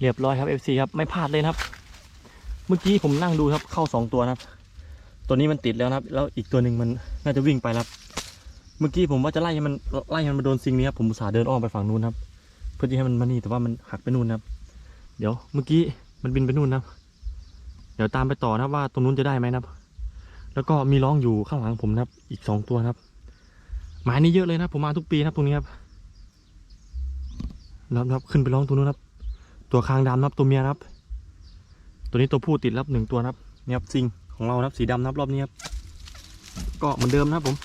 เรียบร้อยครับ FC ครับไม่พลาดเลยครับ เมื่อกี้ผมนั่งดูครับเข้าสองตัวนะครับ ตัวนี้มันติดแล้วนะครับแล้วอีกตัวหนึ่งมันน่าจะวิ่งไปครับ เมื่อกี้ผมว่าจะไล่ให้มันไล่ให้มันมาโดนซิงนี้ครับผมอุตส่าห์เดินอ้อมไปฝั่งนู้นครับ เพื่อที่ให้มันมานี่แต่ว่ามันหักไปนู่นครับ เดี๋ยวเมื่อกี้มันบินไปนู่นครับ เดี๋ยวตามไปต่อนะครับว่าตรงนู้นจะได้ไหมนะครับ แล้วก็มีร้องอยู่ข้างหลังผมนะครับ อีกสองตัวครับหมายนี้เยอะเลยนะผมมาทุกปีนะครับตรงนี้ครับนะครับนะครับขึ้นไปร้องตรงนู้นครับ ตัวคางดำนะครับตัวเมียนะครับ ตัวนี้ตัวผู้ติดแล้วหนึ่งตัวนะครับเนี่ยครับซิงของเรานะครับสีดำนะครับรอบนี้ครับก็เหมือนเดิมนะครับผม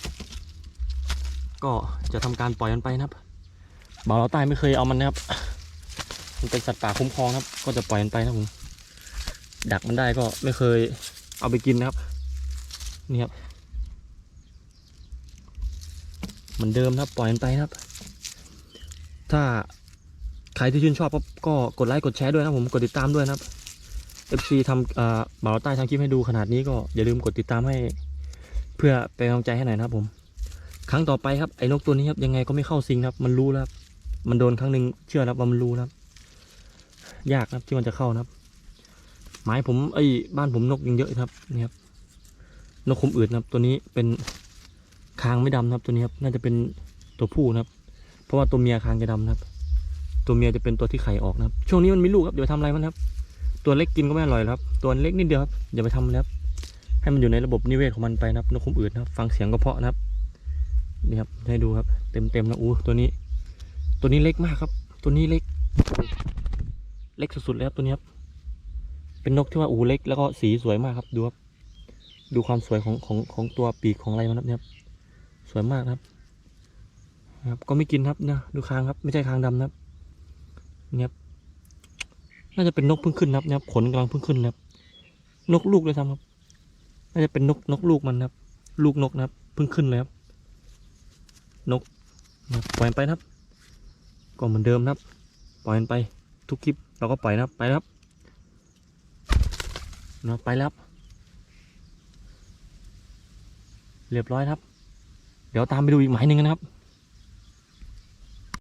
ก็จะทำการปล่อยมันไปนะครับบ่าวเราใต้ไม่เคยเอามันนะครับมันเป็นสัตว์ป่าคุ้มครองครับ ก็จะปล่อยมันไปนะผมดักมันได้ก็ไม่เคยเอาไปกินนะครับนี่ครับเหมือนเดิมนะครับปล่อยมันไปนะครับ ถ้า ใครที่ชื่นชอบก็กดไลค์กดแชร์ด้วยนะผมกดติดตามด้วยนะครับ FC ทำบ่าวใต้ทำคลิปให้ดูขนาดนี้ก็อย่าลืมกดติดตามให้ เพื่อเป็นกำลังใจให้หน่อยนะครับผม ครั้งต่อไปครับไอ้นกตัวนี้ครับยังไงก็ไม่เข้าซิงครับ มันรู้แล้วมันโดนครั้งหนึ่งเชื่อแล้วว่ามันรู้นะครับ ยากนะครับที่มันจะเข้านะครับหมายผมไอ้บ้านผมนกยังเยอะครับนี่ครับนกคุมอืดนะครับ ตัวนี้เป็นคางไม่ดำนะครับ ตัวนี้ครับน่าจะเป็นตัวผู้นะครับ เพราะว่าตัวเมียคางจะดำนะครับ ตัวเมียจะเป็นตัวที่ไข่ออกนะครับ ช่วงนี้มันมีลูกครับอย่าไปทำอะไรมันครับ ตัวเล็กกินก็ไม่อร่อยครับ ตัวเล็กนิดเดียวครับอย่าไปทำมันครับ ให้มันอยู่ในระบบนิเวศของมันไปนะครับนกคุมอืดนะครับ ฟังเสียงก็เพาะนะครับ นี่ครับให้ดูครับ เต็มเต็มๆนะอู้ตัวนี้ ตัวนี้เล็กมากครับ ตัวนี้เล็ก เล็กสุดๆเลยครับตัวนี้ครับ เป็นนกที่ว่าอูเล็กแล้วก็สีสวยมากครับ ดูครับ ดูความสวยของของของตัวปีกของอะไรมันครับเนี่ยครับ สวยมากครับครับก็ไม่กินครับนะดูคางครับ ไม่ใช่คางดำนะครับ นี่ครับน่าจะเป็นนกเพิ่งขึ้นนะครับนี่ครับขนกำลังเพิ่งขึ้นนะครับ นกลูกเลยครับ น่าจะเป็นนกนกลูกมันนะครับ ลูกนกนะครับ เพิ่งขึ้นเลยครับ นกนะปล่อยไปนะครับ ก็เหมือนเดิมนะครับ ปล่อยไป ทุกคลิปเราก็ปล่อยนะครับ ไปแล้วครับนะไปแล้วครับเรียบร้อยครับ เดี๋ยวตามไปดูอีกหมายหนึ่งนะครับ